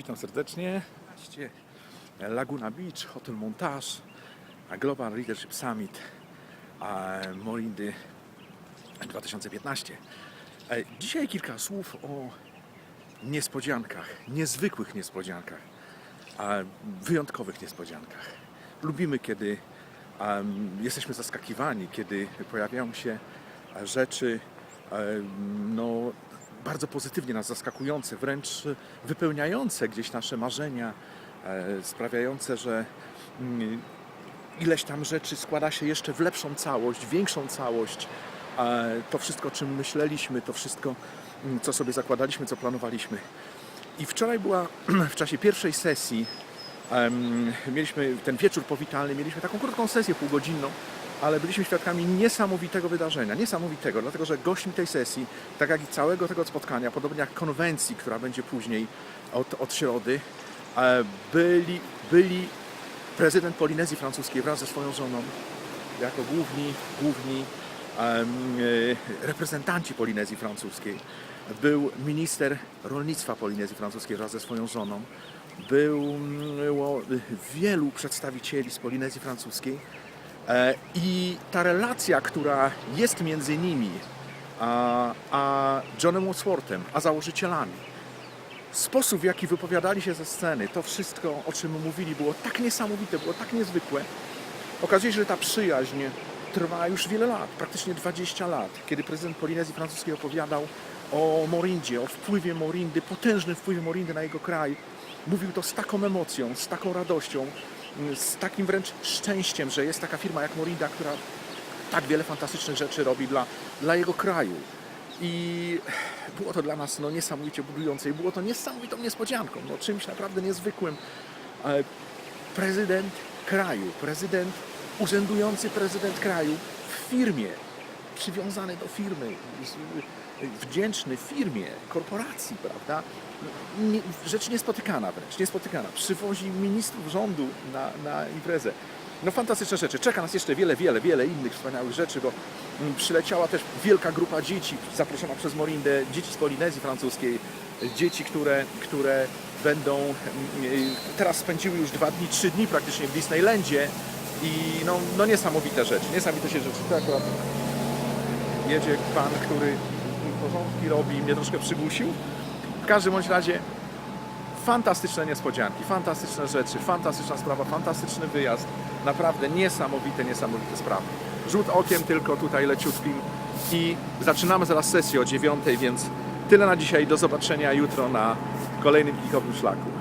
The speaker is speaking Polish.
witam serdecznie. Laguna Beach, Hotel Montage, Global Leadership Summit Morindy 2015. E, Dzisiaj kilka słów o niespodziankach, niezwykłych niespodziankach, wyjątkowych niespodziankach. Lubimy, kiedy jesteśmy zaskakiwani, kiedy pojawiają się rzeczy no, bardzo pozytywnie nas zaskakujące, wręcz wypełniające gdzieś nasze marzenia, e, sprawiające, że mm, ileś tam rzeczy składa się jeszcze w lepszą całość, większą całość. E, To wszystko, o czym myśleliśmy, to wszystko, mm, co sobie zakładaliśmy, co planowaliśmy. I wczoraj była w czasie pierwszej sesji, mieliśmy ten wieczór powitalny, mieliśmy taką krótką sesję półgodzinną, ale byliśmy świadkami niesamowitego wydarzenia, niesamowitego, dlatego że gośćmi tej sesji, tak jak i całego tego spotkania, podobnie jak konwencji, która będzie później od, od środy, e, byli, byli prezydent Polinezji Francuskiej wraz ze swoją żoną, jako główni, główni e, reprezentanci Polinezji Francuskiej. Był minister rolnictwa Polinezji Francuskiej wraz ze swoją żoną. Było wielu przedstawicieli z Polinezji Francuskiej. E, I ta relacja, która jest między nimi a, Johnem Wadsworthem, a założycielami, sposób w jaki wypowiadali się ze sceny, to wszystko, o czym mówili, było tak niesamowite, było tak niezwykłe. Okazuje się, że ta przyjaźń trwa już wiele lat, praktycznie 20 lat, kiedy prezydent Polinezji Francuskiej opowiadał o Morindzie, o wpływie Morindy, potężnym wpływie Morindy na jego kraj. Mówił to z taką emocją, z taką radością, z takim wręcz szczęściem, że jest taka firma jak Morinda, która tak wiele fantastycznych rzeczy robi dla, dla jego kraju. I było to dla nas no, niesamowicie budujące i było to niesamowitą niespodzianką, no, czymś naprawdę niezwykłym. E, Prezydent kraju, prezydent, urzędujący prezydent kraju w firmie, przywiązany do firmy, z- wdzięczny firmie, korporacji, prawda? Nie, rzecz niespotykana wręcz, niespotykana. Przywozi ministrów rządu na, na imprezę. No fantastyczne rzeczy. Czeka nas jeszcze wiele, wiele, wiele innych wspaniałych rzeczy, bo mm, przyleciała też wielka grupa dzieci zaproszona przez Morindę, dzieci z Polinezji Francuskiej, dzieci, które, które będą mm, teraz spędziły już dwa dni, trzy dni praktycznie w Disneylandzie i no, no niesamowite rzeczy, niesamowite się rzeczy. To akurat jedzie pan, który porządki robi mnie troszkę przygłusił. W każdym bądź razie fantastyczne niespodzianki, fantastyczne rzeczy, fantastyczna sprawa, fantastyczny wyjazd. Naprawdę niesamowite, niesamowite sprawy. Rzut okiem tylko tutaj leciutkim i zaczynamy zaraz sesję o dziewiątej, więc tyle na dzisiaj. Do zobaczenia jutro na kolejnym klikowym szlaku.